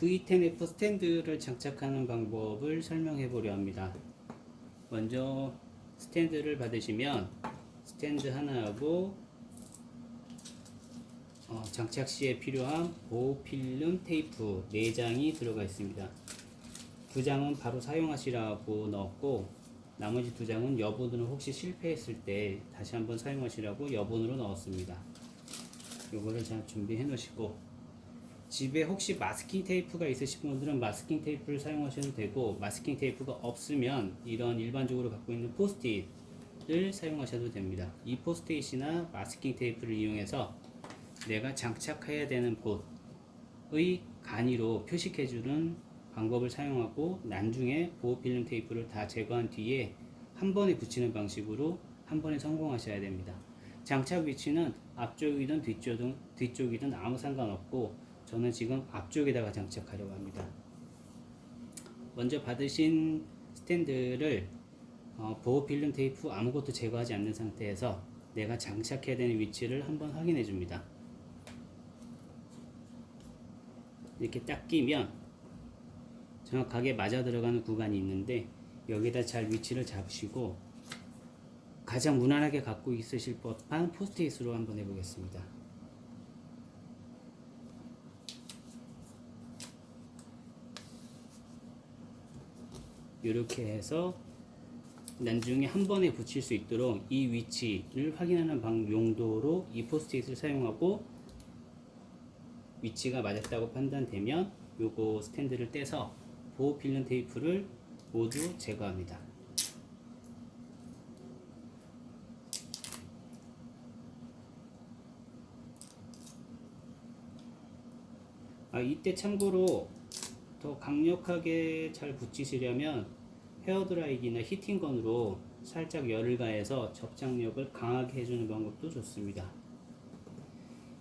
V10F 스탠드를 장착하는 방법을 설명해 보려 합니다. 먼저 스탠드를 받으시면 스탠드 하나하고 어, 장착 시에 필요한 보호 필름 테이프 4장이 들어가 있습니다. 두 장은 바로 사용하시라고 넣었고 나머지 두 장은 여분으로 혹시 실패했을 때 다시 한번 사용하시라고 여분으로 넣었습니다. 요거를 잘 준비해 놓으시고 집에 혹시 마스킹 테이프가 있으신 분들은 마스킹 테이프를 사용하셔도 되고 마스킹 테이프가 없으면 이런 일반적으로 갖고 있는 포스트잇을 사용하셔도 됩니다. 이 포스트잇이나 마스킹 테이프를 이용해서 내가 장착해야 되는 곳의 간이로 표식해주는 방법을 사용하고 나중에 보호 필름 테이프를 다 제거한 뒤에 한 번에 붙이는 방식으로 한 번에 성공하셔야 됩니다. 장착 위치는 앞쪽이든 뒤쪽이든, 뒤쪽이든 아무 상관없고 저는 지금 앞쪽에다가 장착하려고 합니다. 먼저 받으신 스탠드를 어, 보호 필름 테이프 아무것도 제거하지 않는 상태에서 내가 장착해야 되는 위치를 한번 확인해 줍니다. 이렇게 딱 끼면 정확하게 맞아 들어가는 구간이 있는데 여기다 잘 위치를 잡으시고 가장 무난하게 갖고 있으실 법한 포스트잇으로 한번 해보겠습니다. 이렇게 해서 나중에 한 번에 붙일 수 있도록 이 위치를 확인하는 방 용도로 이 포스트잇을 사용하고 위치가 맞았다고 판단되면 요거 스탠드를 떼서 보호 필름 테이프를 모두 제거합니다. 아, 이때 참고로 더 강력하게 잘 붙이시려면 헤어드라이기나 히팅건으로 살짝 열을 가해서 접착력을 강하게 해주는 방법도 좋습니다.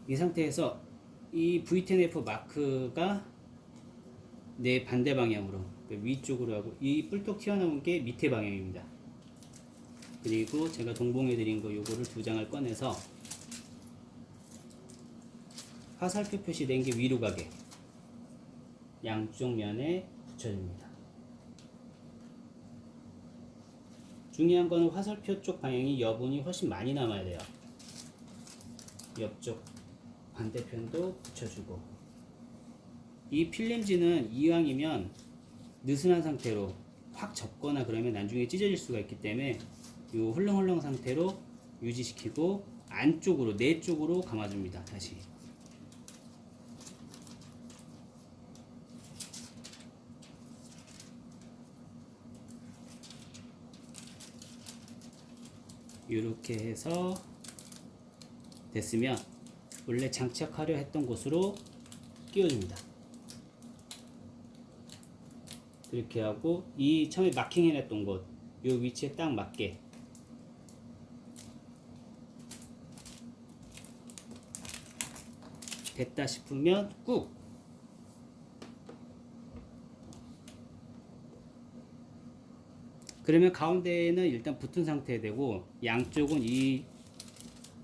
이 상태에서 이 V10F 마크가 내 반대 방향으로 그러니까 위쪽으로 하고 이 뿔떡 튀어나온 게 밑에 방향입니다. 그리고 제가 동봉해 드린 거 요거를 두 장을 꺼내서 화살표 표시된 게 위로 가게 양쪽 면에 붙여줍니다. 중요한 거는 화살표 쪽 방향이 여분이 훨씬 많이 남아야 돼요. 옆쪽 반대편도 붙여주고 이 필름지는 이왕이면 느슨한 상태로 확 접거나 그러면 나중에 찢어질 수가 있기 때문에 이 헐렁헐렁 상태로 유지시키고 안쪽으로 내 쪽으로 감아줍니다. 다시 이렇게 해서 됐으면 원래 장착하려 했던 곳으로 끼워줍니다. 이렇게 하고 이 처음에 마킹 해놨던 곳, 이 위치에 딱 맞게 됐다 싶으면 꾹 그러면 가운데는 일단 붙은 상태 되고 양쪽은 이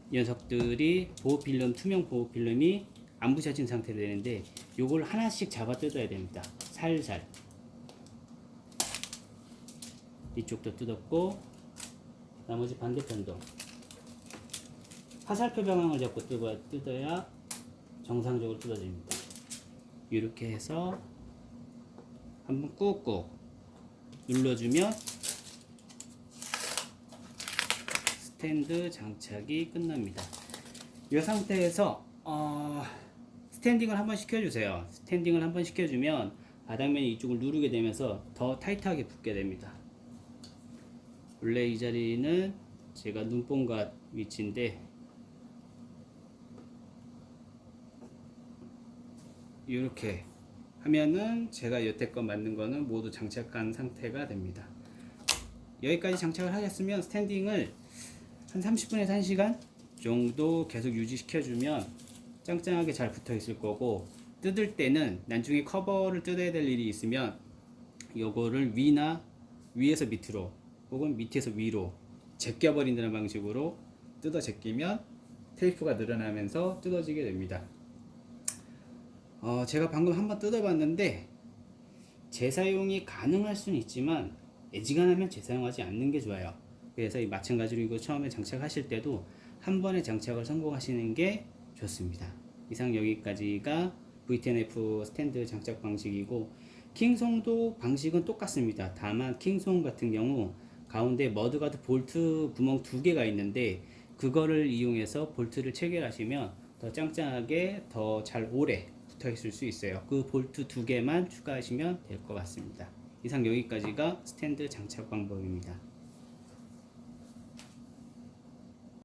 녀석들이 보호 필름 투명 보호 필름이 안 붙여진 상태 되는데 요걸 하나씩 잡아 뜯어야 됩니다. 살살 이쪽도 뜯었고 나머지 반대편도 화살표 방향을 잡고 뜯어야, 뜯어야 정상적으로 뜯어집니다. 이렇게 해서 한번 꾹꾹 눌러주면 스탠드 장착이 끝납니다. 이 상태에서 어, 스탠딩을 한번 시켜주세요. 스탠딩을 한번 시켜주면 바닥면이 이쪽을 누르게 되면서 더 타이트하게 붙게 됩니다. 원래 이 자리는 제가 눈뽕갓 위치인데 이렇게 하면은 제가 여태껏 만든 거는 모두 장착한 상태가 됩니다. 여기까지 장착을 하셨으면 스탠딩을 한 30분에서 1시간 정도 계속 유지시켜주면 짱짱하게 잘 붙어 있을 거고 뜯을 때는 나중에 커버를 뜯어야 될 일이 있으면 요거를 위나 위에서 밑으로 혹은 밑에서 위로 제껴버린다는 방식으로 뜯어 제끼면 테이프가 늘어나면서 뜯어지게 됩니다. 어, 제가 방금 한번 뜯어봤는데 재사용이 가능할 수는 있지만 애지간하면 재사용하지 않는 게 좋아요. 그래서 이 마찬가지로 이거 처음에 장착하실 때도 한 번에 장착을 성공하시는 게 좋습니다. 이상 여기까지가 V10F 스탠드 장착 방식이고 킹송도 방식은 똑같습니다. 다만 킹송 같은 경우 가운데 머드가드 볼트 구멍 두 개가 있는데 그거를 이용해서 볼트를 체결하시면 더 짱짱하게 더 잘 오래 붙어 있을 수 있어요. 그 볼트 두 개만 추가하시면 될 것 같습니다. 이상 여기까지가 스탠드 장착 방법입니다.